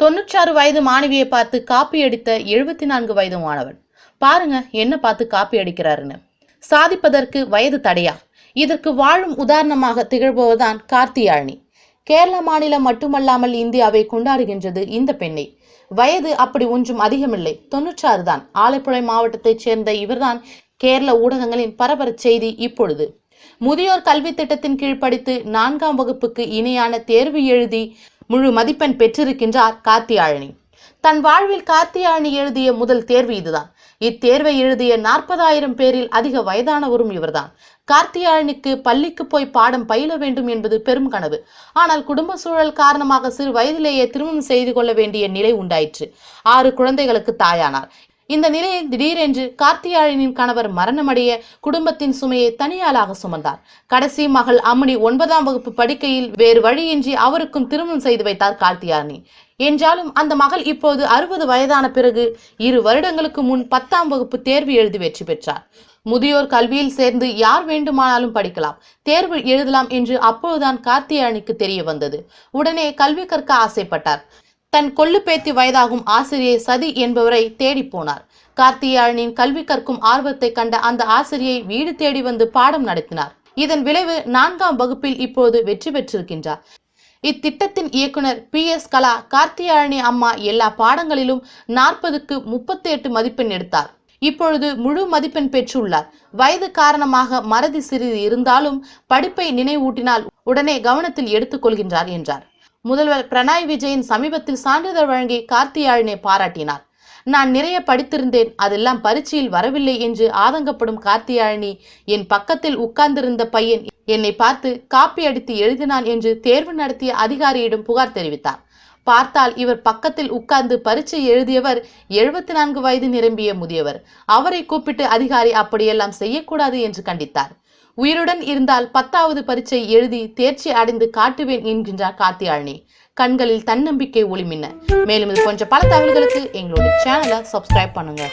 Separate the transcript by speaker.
Speaker 1: தொண்ணூற்றாறு வயது மாணவியை பார்த்து காப்பி அடித்த எழுபத்தி நான்கு வயது மாணவன். பாருங்க என்ன பார்த்து காப்பி அடிக்கிறாருன்னு. சாதிப்பதற்கு வயது தடையா? இதற்கு வாழும் உதாரணமாக திகழ்பவர்தான் கார்த்தியாழினி கேரள மாநிலம் மட்டுமல்லாமல் இந்தியாவை கொண்டாடுகின்றது இந்த பெண்ணை. வயது அப்படி ஒன்றும் அதிகமில்லை. தொன்னூற்றாறு தான். ஆலப்புழை மாவட்டத்தைச் சேர்ந்த இவர்தான் கேரள ஊடகங்களின் பரபர செய்தி இப்பொழுது. முதியோர் கல்வி திட்டத்தின் கீழ் படித்து நான்காம் வகுப்புக்கு இணையான தேர்வு எழுதி முழு மதிப்பெண் பெற்றிருக்கின்றார் கார்த்தியாழினி தன் வாழ்வில் கார்த்தியாழினி எழுதிய முதல் தேர்வு இதுதான். இத்தேர்வை எழுதிய நாற்பதாயிரம் பேரில் அதிக வயதானவரும் இவர்தான். கார்த்தியாழினிக்கு பள்ளிக்கு போய் பாடம் பயில வேண்டும் என்பது பெரும் கனவு. ஆனால் குடும்ப சூழல் காரணமாக சிறு வயதிலேயே திருமணம் செய்து கொள்ள வேண்டிய நிலை உண்டாயிற்று. ஆறு குழந்தைகளுக்கு தாயானார். இந்த நிலையில் திடீரென்று கார்த்தியாழினின் கணவர் மரணமடைய குடும்பத்தின் சுமையை தனியாளாக சுமந்தார். கடைசி மகள் அம்மணி ஒன்பதாம் வகுப்பு படிக்கையில் வேறு வழியின்றி அவருக்கும் திருமணம் செய்து வைத்தார் கார்த்தியாழினி என்றாலும் அந்த மகள் இப்போது அறுபது வயதான பிறகு இரு வருடங்களுக்கு முன் பத்தாம் வகுப்பு தேர்வு எழுதி வெற்றி பெற்றார். முதியோர் கல்வியில் சேர்ந்து யார் வேண்டுமானாலும் படிக்கலாம். தேர்வு எழுதலாம் என்று அப்போதுதான் கார்த்தியாயனிக்கு தெரிய வந்தது. உடனே கல்வி கற்க ஆசைப்பட்டார். தன் கொள்ளு பேத்தி வயதாகும் ஆசிரியை சதி என்பவரை தேடி போனார். கார்த்தியாயனின் கல்வி கற்கும் ஆர்வத்தை கண்ட அந்த ஆசிரியை வீடு தேடி வந்து பாடம் நடத்தினார். இதன் விளைவு நான்காம் வகுப்பில் இப்போது வெற்றி பெற்றிருக்கின்றார். இத்திட்டத்தின் இயக்குனர் பி. எஸ். கலா கார்த்தியாயனி அம்மா எல்லா பாடங்களிலும் நாற்பதுக்கு முப்பத்தி எட்டு மதிப்பெண் எடுத்தார். இப்பொழுது முழு மதிப்பெண் பெற்றுள்ளார். வயது காரணமாக மறதி சிறிது இருந்தாலும் படிப்பை நினைவூட்டினால் உடனே கவனத்தில் எடுத்துக்கொள்கின்றார் என்றார். முதல்வர் பிரணாய் விஜயின் சமீபத்தில் சான்றிதழ் வழங்கி கார்த்தியாழினை பாராட்டினார். நான் நிறைய படித்திருந்தேன் அதெல்லாம் பரீட்சையில் வரவில்லை என்று ஆதங்கப்படும் கார்த்தியாழினி என் பக்கத்தில் உட்கார்ந்திருந்த பையன் என்னை பார்த்து காப்பி அடித்து எழுதினான் என்று தேர்வு நடத்திய அதிகாரியிடம் புகார் தெரிவித்தார். பார்த்தால் இவர் பக்கத்தில் உட்கார்ந்து பரீட்சை எழுதியவர் எழுபத்தி நான்கு வயது நிரம்பிய முதியவர். அவரை கூப்பிட்டு அதிகாரி அப்படியெல்லாம் செய்யக்கூடாது என்று கண்டித்தார். உயிருடன் இருந்தால் பத்தாவது பரீட்சை எழுதி தேர்ச்சி அடைந்து காட்டுவேன் என்கின்றார் கார்த்தியாழினி கண்களில் தன்னம்பிக்கை ஒளிமின்ன. மேலும் இது போன்ற பல தகவல்களுக்கு எங்களோட சேனலை சப்ஸ்கிரைப் பண்ணுங்க.